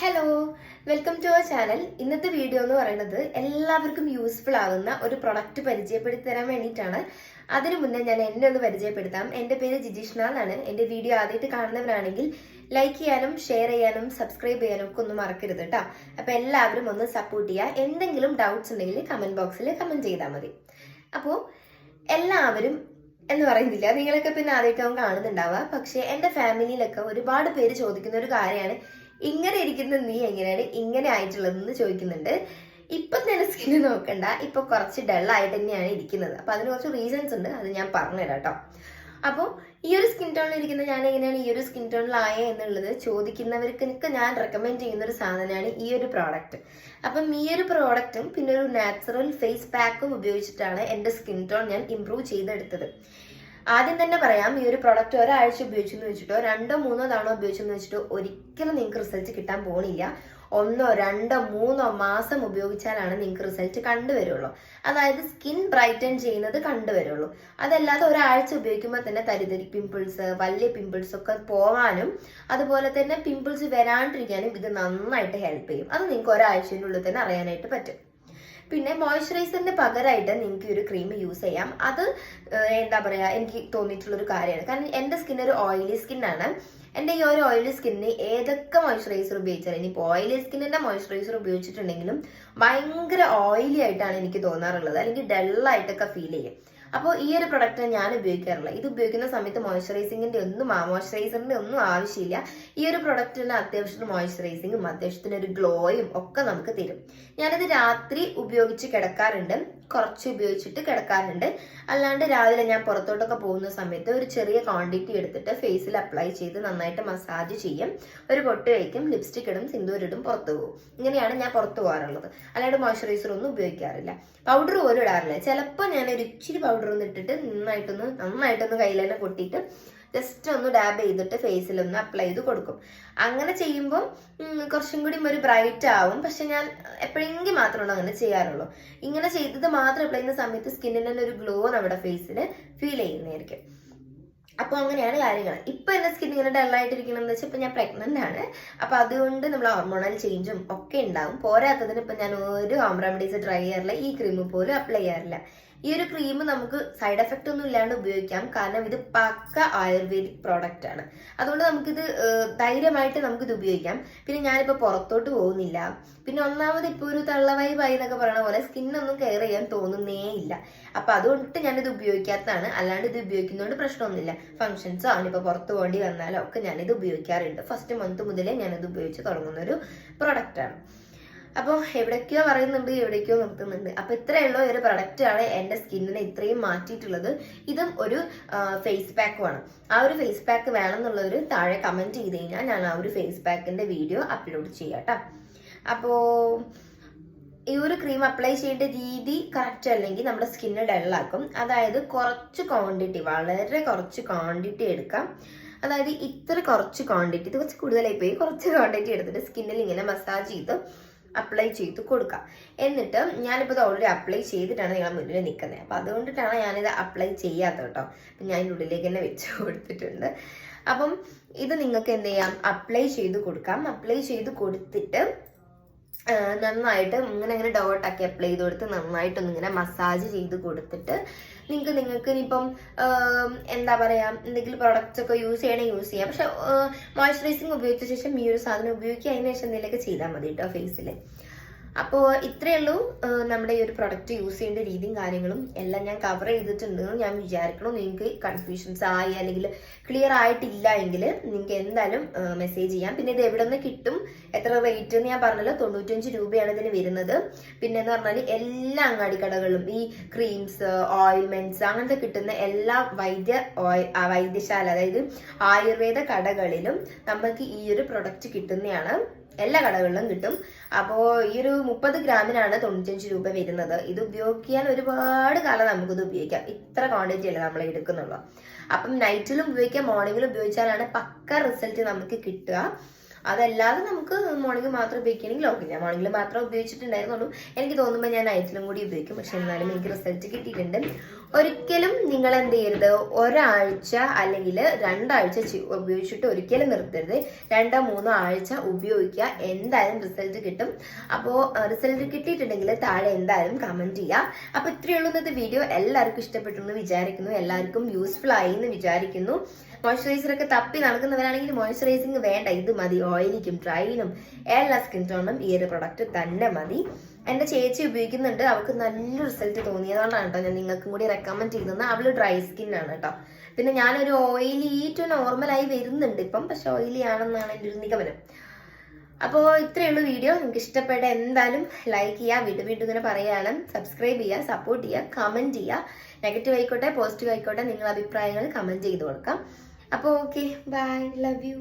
Hello welcome to our channel ഇന്നത്തെ video എന്ന് പറയുന്നത് എല്ലാവർക്കും യൂസ്ഫുൾ ആകുന്ന ഒരു പ്രൊഡക്റ്റ് പരിചയപ്പെടുത്തി തരാൻ വേണ്ടിയിട്ടാണ്. അതിനു മുന്നേ ഞാൻ എന്നെ ഒന്ന് പരിചയപ്പെടുത്താം. എന്റെ പേര് ജിജിഷ്ണ എന്നാണ്. എന്റെ വീഡിയോ ആദ്യമായിട്ട് കാണുന്നവരാണെങ്കിൽ ലൈക്ക് ചെയ്യാനും ഷെയർ ചെയ്യാനും സബ്സ്ക്രൈബ് ചെയ്യാനും ഒക്കെ ഒന്നും മറക്കരുത് കേട്ടോ അപ്പോൾ എല്ലാവരും ഒന്ന് സപ്പോർട്ട് ചെയ്യുക എന്തെങ്കിലും ഡൗട്ട്സ് ഉണ്ടെങ്കിൽ കമന്റ് ബോക്സിൽ കമന്റ് ചെയ്താൽ മതി. അപ്പോൾ എല്ലാവരും എന്ന് പറയുന്നില്ല. നിങ്ങളൊക്കെ പിന്നെ ആദ്യമായിട്ടാവും കാണുന്നുണ്ടാവുക. പക്ഷേ എന്റെ ഫാമിലിയിലൊക്കെ ഒരുപാട് പേര് ചോദിക്കുന്ന ഒരു കാര്യമാണ്. ഇങ്ങനെ ഇരിക്കുന്ന നീ എങ്ങനെയാണ് ഇങ്ങനെ ആയിട്ടുള്ളതെന്ന് ചോദിക്കുന്നുണ്ട്. ഇപ്പൊ തന്നെ സ്കിന്ന് നോക്കണ്ട ഇപ്പൊ കുറച്ച് ഡൾ ആയിട്ട് തന്നെയാണ് ഇരിക്കുന്നത്. അപ്പൊ അതിന് കുറച്ച് റീസൺസ് ഉണ്ട് അത് ഞാൻ പറഞ്ഞുതരാം കേട്ടോ. അപ്പോൾ ഈ ഒരു സ്കിൻ ടോണിൽ ഇരിക്കുന്ന ഞാൻ എങ്ങനെയാണ് ഈ ഒരു സ്കിൻ ടോണിലായ എന്നുള്ളത് ചോദിക്കുന്നവർക്ക് ഞാൻ റെക്കമെൻഡ് ചെയ്യുന്ന ഒരു സാധനമാണ് ഈ ഒരു പ്രോഡക്റ്റ് അപ്പം ഈ ഒരു പ്രോഡക്റ്റും പിന്നെ ഒരു നാച്ചുറൽ ഫേസ് പാക്കും ഉപയോഗിച്ചിട്ടാണ് എന്റെ സ്കിൻ ടോൺ ഞാൻ ഇമ്പ്രൂവ് ചെയ്തെടുത്തത്. ആദ്യം തന്നെ പറയാം ഈ ഒരു പ്രൊഡക്റ്റ് ഒരാഴ്ച ഉപയോഗിച്ചെന്ന് വെച്ചിട്ടോ രണ്ടോ മൂന്നോ തവണ ഉപയോഗിച്ചെന്ന് വെച്ചിട്ടോ ഒരിക്കലും നിങ്ങൾക്ക് റിസൾട്ട് കിട്ടാൻ പോണില്ല. ഒന്നോ രണ്ടോ മൂന്നോ മാസം ഉപയോഗിച്ചാലാണ് നിങ്ങൾക്ക് റിസൾട്ട് കണ്ടുവരുള്ളൂ. അതായത് സ്കിൻ ബ്രൈറ്റൻ ചെയ്യുന്നത് കണ്ടുവരുള്ളൂ. അതല്ലാതെ ഒരാഴ്ച ഉപയോഗിക്കുമ്പോൾ തന്നെ തരിതരി പിമ്പിൾസ് വലിയ പിമ്പിൾസ് ഒക്കെ പോവാനും അതുപോലെ തന്നെ പിമ്പിൾസ് വരാണ്ടിരിക്കാനും ഇത് നന്നായിട്ട് ഹെൽപ്പ് ചെയ്യും. അത് നിങ്ങൾക്ക് ഒരാഴ്ചയുടെ ഉള്ളിൽ തന്നെ അറിയാനായിട്ട് പറ്റും. പിന്നെ മോയ്സ്ചറൈസറിന് പകരമായിട്ട് നിങ്ങൾക്ക് ഈ ഒരു ക്രീം യൂസ് ചെയ്യാം. അത് എന്താ പറയുക എനിക്ക് തോന്നിയിട്ടുള്ള ഒരു കാര്യമാണ്. കാരണം എന്റെ സ്കിൻ ഒരു ഓയിലി സ്കിന്നാണ് എന്റെ ഈ ഒരു ഓയിലി സ്കിന്നിന് ഏതൊക്കെ മോയ്സ്ചറൈസർ ഉപയോഗിച്ചാലും ഇനിയിപ്പോൾ ഓയിലി സ്കിന്നിന്റെ മോയ്സ്ചറൈസർ ഉപയോഗിച്ചിട്ടുണ്ടെങ്കിലും ഭയങ്കര ഓയിലി ആയിട്ടാണ് എനിക്ക് തോന്നാറുള്ളത്. അല്ലെങ്കിൽ ഡള്ളായിട്ടൊക്കെ ഫീൽ ചെയ്യും. അപ്പോൾ ഈ ഒരു പ്രൊഡക്റ്റ് ഞാൻ ഉപയോഗിക്കാറില്ല ഇത് ഉപയോഗിക്കുന്ന സമയത്ത് മോയ്സ്ചറൈസിങ്ങിന്റെ ഒന്നും മോയ്സ്ചറൈസറിന്റെ ഒന്നും ആവശ്യമില്ല. ഈ ഒരു പ്രൊഡക്റ്റിന് അത്യാവശ്യത്തിന് മോയ്സ്ചറൈസിങ്ങും അത്യാവശ്യത്തിന് ഒരു ഗ്ലോയും ഒക്കെ നമുക്ക് തരും. ഞാനിത് രാത്രി ഉപയോഗിച്ച് കിടക്കാറുണ്ട്. കുറച്ച് ഉപയോഗിച്ചിട്ട് കിടക്കാറുണ്ട്. അല്ലാണ്ട് രാവിലെ ഞാൻ പുറത്തോട്ടൊക്കെ പോകുന്ന സമയത്ത് ഒരു ചെറിയ ക്വാണ്ടിറ്റി എടുത്തിട്ട് ഫേസിൽ അപ്ലൈ ചെയ്ത് നന്നായിട്ട് മസാജ് ചെയ്യും. ഒരു പൊട്ട് കഴിക്കും ലിപ്സ്റ്റിക് ഇടും സിന്ദൂരിടും പുറത്തു പോകും. ഇങ്ങനെയാണ് ഞാൻ പുറത്തു പോകാറുള്ളത്. അല്ലാണ്ട് മോയ്സ്ചറൈസർ ഒന്നും ഉപയോഗിക്കാറില്ല. പൗഡർ പോലും ഇടാറില്ല. ചിലപ്പോൾ ഞാൻ ഒരു ഇച്ചിരി പൗഡർ ഒന്ന് ഇട്ടിട്ട് നന്നായിട്ടൊന്ന് നന്നായിട്ടൊന്ന് കയ്യിൽ തന്നെ കൊട്ടിയിട്ട് ജസ്റ്റ് ഒന്ന് ഡാബ് ചെയ്തിട്ട് ഫേസിൽ ഒന്ന് അപ്ലൈ ചെയ്ത് കൊടുക്കും. അങ്ങനെ ചെയ്യുമ്പോൾ കുറച്ചും കൂടി ഒരു ബ്രൈറ്റ് ആവും. പക്ഷെ ഞാൻ എപ്പോഴെങ്കിലും മാത്രമേ അങ്ങനെ ചെയ്യാറുള്ളൂ. ഇങ്ങനെ ചെയ്തത് മാത്രം അപ്ലൈ ചെയ്യുന്ന സമയത്ത് സ്കിന്നിന് തന്നെ ഒരു ഗ്ലോ നമ്മുടെ ഫേസിൽ ഫീൽ ചെയ്യുന്നതായിരിക്കും. അപ്പോൾ അങ്ങനെയാണ് കാര്യങ്ങൾ. ഇപ്പൊ എന്റെ സ്കിൻ ഇങ്ങനെ ഡള്ളായിട്ടിരിക്കണമെന്ന് വെച്ചാൽ ഇപ്പൊ ഞാൻ പ്രഗ്നന്റ് ആണ്. അപ്പൊ അതുകൊണ്ട് നമ്മൾ ഹോർമോണൽ ചേഞ്ചും ഒക്കെ ഉണ്ടാവും. പോരാത്തതിന് ഇപ്പൊ ഞാൻ ഒരു ഹോം റെമഡീസ് ട്രൈ ചെയ്യാറില്ല ഈ ക്രീം പോലും അപ്ലൈ ചെയ്യാറില്ല. ഈ ഒരു ക്രീം നമുക്ക് സൈഡ് എഫക്റ്റ് ഒന്നും ഇല്ലാണ്ട് ഉപയോഗിക്കാം. കാരണം ഇത് പക്ക ആയുർവേദിക് പ്രോഡക്റ്റ് ആണ്. അതുകൊണ്ട് നമുക്കിത് ധൈര്യമായിട്ട് നമുക്കിത് ഉപയോഗിക്കാം. പിന്നെ ഞാനിപ്പോൾ പുറത്തോട്ട് പോകുന്നില്ല. പിന്നെ ഒന്നാമത് ഇപ്പോൾ ഒരു തള്ളവായി വായി എന്നൊക്കെ പറയുന്ന പോലെ സ്കിന്നൊന്നും കെയർ ചെയ്യാൻ തോന്നുന്നേ ഇല്ല. അപ്പൊ ഞാൻ ഞാനിത് ഉപയോഗിക്കാത്തതാണ്. അല്ലാണ്ട് ഇത് ഉപയോഗിക്കുന്നതുകൊണ്ട് പ്രശ്നമൊന്നുമില്ല. ഫംഗ്ഷൻസോ അവനിപ്പോൾ പുറത്ത് പോകേണ്ടി വന്നാലോ ഒക്കെ ഞാനിത് ഉപയോഗിക്കാറുണ്ട്. ഫസ്റ്റ് മന്ത് മുതലേ ഞാനിത് ഉപയോഗിച്ച് തുടങ്ങുന്ന ഒരു പ്രൊഡക്റ്റാണ് അപ്പോൾ എവിടേക്കോ പറയുന്നുണ്ട് എവിടേക്കോ നിർത്തുന്നുണ്ട്. അപ്പോൾ ഇത്രയുള്ള ഒരു പ്രൊഡക്റ്റ് ആണ് എന്റെ സ്കിന്നിനെ ഇത്രയും മാറ്റിയിട്ടുള്ളത്. ഇതും ഒരു ഫേസ് പാക്കുമാണ് ആ ഒരു ഫേസ് പാക്ക് വേണമെന്നുള്ളവർ താഴെ കമന്റ് ചെയ്ത് കഴിഞ്ഞാൽ ഞാൻ ആ ഒരു ഫേസ് പാക്കിന്റെ വീഡിയോ അപ്ലോഡ് ചെയ്യാം കേട്ടോ അപ്പോൾ ഈ ഒരു ക്രീം അപ്ലൈ ചെയ്യേണ്ട രീതി കറക്റ്റ് അല്ലെങ്കിൽ നമ്മുടെ സ്കിന്ന് ഡള്ളാക്കും അതായത് കുറച്ച് ക്വാണ്ടിറ്റി വളരെ കുറച്ച് ക്വാണ്ടിറ്റി എടുക്കാം. അതായത് ഇത്ര കുറച്ച് ക്വാണ്ടിറ്റി ഇത് കുറച്ച് കൂടുതലായി പോയി കുറച്ച് ക്വാണ്ടിറ്റി എടുത്തിട്ട് സ്കിന്നിൽ ഇങ്ങനെ മസാജ് ചെയ്ത് അപ്ലൈ ചെയ്ത് കൊടുക്കാം. എന്നിട്ട് ഞാനിപ്പോൾ ഇത് ഓൾറെഡി അപ്ലൈ ചെയ്തിട്ടാണ് നിങ്ങളെ മുന്നിൽ നിൽക്കുന്നത്. അപ്പം അതുകൊണ്ടിട്ടാണ് ഞാനിത് അപ്ലൈ ചെയ്യാത്തത് കേട്ടോ. അപ്പം ഞാൻ ഇതിന്റെ ഉള്ളിലേക്ക് തന്നെ വെച്ച് കൊടുത്തിട്ടുണ്ട്. അപ്പം ഇത് നിങ്ങൾക്ക് എന്ത് ചെയ്യാം? അപ്ലൈ ചെയ്ത് കൊടുക്കാം. അപ്ലൈ ചെയ്ത് കൊടുത്തിട്ട് നന്നായിട്ട് ഇങ്ങനെ ഇങ്ങനെ ഡോട്ടൊക്കെ അപ്ലൈ ചെയ്ത് കൊടുത്ത് നന്നായിട്ടൊന്ന് ഇങ്ങനെ മസാജ് ചെയ്ത് കൊടുത്തിട്ട് നിങ്ങൾക്ക് നിങ്ങൾക്ക് ഇനിയിപ്പം എന്താ പറയാ എന്തെങ്കിലും പ്രോഡക്റ്റ്സ് ഒക്കെ യൂസ് ചെയ്യണേ യൂസ് ചെയ്യാം. പക്ഷെ മോയ്സ്ചറൈസിങ് ഉപയോഗിച്ച ശേഷം ഈ ഒരു സാധനം ഉപയോഗിക്കുക അതിനുശേഷം എന്തെങ്കിലുമൊക്കെ ചെയ്താൽ മതി കേട്ടോ ഫേസിൽ അപ്പോൾ ഇത്രയേ ഉള്ളൂ. നമ്മുടെ ഈ ഒരു പ്രൊഡക്റ്റ് യൂസ് ചെയ്യേണ്ട രീതിയും കാര്യങ്ങളും എല്ലാം ഞാൻ കവർ ചെയ്തിട്ടുണ്ട് ഞാൻ വിചാരിക്കണം നിങ്ങൾക്ക് കൺഫ്യൂഷൻസ് ആയി അല്ലെങ്കിൽ ക്ലിയർ ആയിട്ടില്ല എങ്കിൽ നിങ്ങൾക്ക് എന്തായാലും മെസ്സേജ് ചെയ്യാം. പിന്നെ ഇത് എവിടെ നിന്ന് കിട്ടും? എത്ര റേറ്റ് എന്ന് ഞാൻ പറഞ്ഞല്ലോ. തൊണ്ണൂറ്റഞ്ച് രൂപയാണ് ഇതിന് വരുന്നത്. പിന്നെ എന്ന് പറഞ്ഞാൽ എല്ലാ അങ്ങാടി കടകളിലും ഈ ക്രീംസ് ഓയിൽമെന്റ്സ് അങ്ങനത്തെ കിട്ടുന്ന എല്ലാ വൈദ്യ വൈദ്യശാല അതായത് ആയുർവേദ കടകളിലും നമുക്ക് ഈ ഒരു പ്രൊഡക്റ്റ് കിട്ടുന്നതാണ്. എല്ലാ കടകളിലും കിട്ടും. അപ്പോൾ ഈ ഒരു മുപ്പത് ഗ്രാമിനാണ് തൊണ്ണൂറ്റഞ്ച് രൂപ വരുന്നത്. ഇത് ഉപയോഗിക്കാൻ ഒരുപാട് കാലം നമുക്കിത് ഉപയോഗിക്കാം. ഇത്ര ക്വാണ്ടിറ്റി അല്ല നമ്മൾ എടുക്കുന്നുള്ളൂ. അപ്പം നൈറ്റിലും ഉപയോഗിക്കാം മോർണിംഗിലും ഉപയോഗിച്ചാലാണ് പക്ക റിസൾട്ട് നമുക്ക് കിട്ടുക. അതല്ലാതെ നമുക്ക് മോർണിംഗ് മാത്രം ഉപയോഗിക്കണമെങ്കിൽ ഓക്കെ ഞാൻ മോർണിംഗിൽ മാത്രം ഉപയോഗിച്ചിട്ടുണ്ടായിരുന്നുള്ളൂ. എനിക്ക് തോന്നുമ്പോൾ ഞാൻ നൈറ്റിലും കൂടി ഉപയോഗിക്കും. പക്ഷെ എന്നാലും എനിക്ക് റിസൾട്ട് കിട്ടിയിട്ടുണ്ട്. ഒരിക്കലും നിങ്ങൾ എന്ത് ചെയ്യരുത്. ഒരാഴ്ച അല്ലെങ്കിൽ രണ്ടാഴ്ച ഉപയോഗിച്ചിട്ട് ഒരിക്കലും നിർത്തരുത്. രണ്ടോ മൂന്നോ ആഴ്ച ഉപയോഗിക്കുക. എന്തായാലും റിസൾട്ട് കിട്ടും. അപ്പോൾ റിസൾട്ട് കിട്ടിയിട്ടുണ്ടെങ്കിൽ താഴെ എന്തായാലും കമന്റ് ചെയ്യുക അപ്പോൾ ഇത്രയേ ഉള്ളൂ ഇന്നത്തെ വീഡിയോ എല്ലാവർക്കും ഇഷ്ടപ്പെട്ടു എന്ന് വിചാരിക്കുന്നു. എല്ലാവർക്കും യൂസ്ഫുൾ ആയി എന്ന് വിചാരിക്കുന്നു. മോയ്സ്ചറൈസർ ഒക്കെ തപ്പി നടക്കുന്നവരാണെങ്കിൽ മോയ്സ്ചറൈസിങ് വേണ്ട. ഇത് മതി. ഓയിലിക്കും ഡ്രൈനും എല്ലാ സ്കിൻ ടോണും ഈ ഒരു പ്രൊഡക്റ്റ് തന്നെ മതി. എന്റെ ചേച്ചി ഉപയോഗിക്കുന്നുണ്ട്. അവൾക്ക് നല്ല റിസൾട്ട് തോന്നിയതുകൊണ്ടാണ് കേട്ടോ ഞാൻ നിങ്ങൾക്കും കൂടി റെക്കമെൻഡ് ചെയ്യുന്നത് അവൾ ഡ്രൈ സ്കിൻ ആണ് കേട്ടോ. പിന്നെ ഞാനൊരു ഓയിലി ടു നോർമലായി വരുന്നുണ്ട് ഇപ്പം. പക്ഷെ ഓയിലി ആണെന്നാണ് എന്റെ ഒരു നിഗമനം അപ്പോൾ ഉള്ളൂ വീഡിയോ നിങ്ങൾക്ക് ഇഷ്ടപ്പെട്ട എന്തായാലും ലൈക്ക് ചെയ്യുക വീണ്ടും വീണ്ടും ഇങ്ങനെ പറയുകയാണ്. സബ്സ്ക്രൈബ് ചെയ്യുക സപ്പോർട്ട് ചെയ്യുക കമന്റ് ചെയ്യുക. നെഗറ്റീവ് ആയിക്കോട്ടെ പോസിറ്റീവ് ആയിക്കോട്ടെ നിങ്ങളുടെ അഭിപ്രായങ്ങൾ കമന്റ് ചെയ്ത് കൊടുക്കാം. അപ്പോൾ ഓക്കെ ബൈ ലവ് യു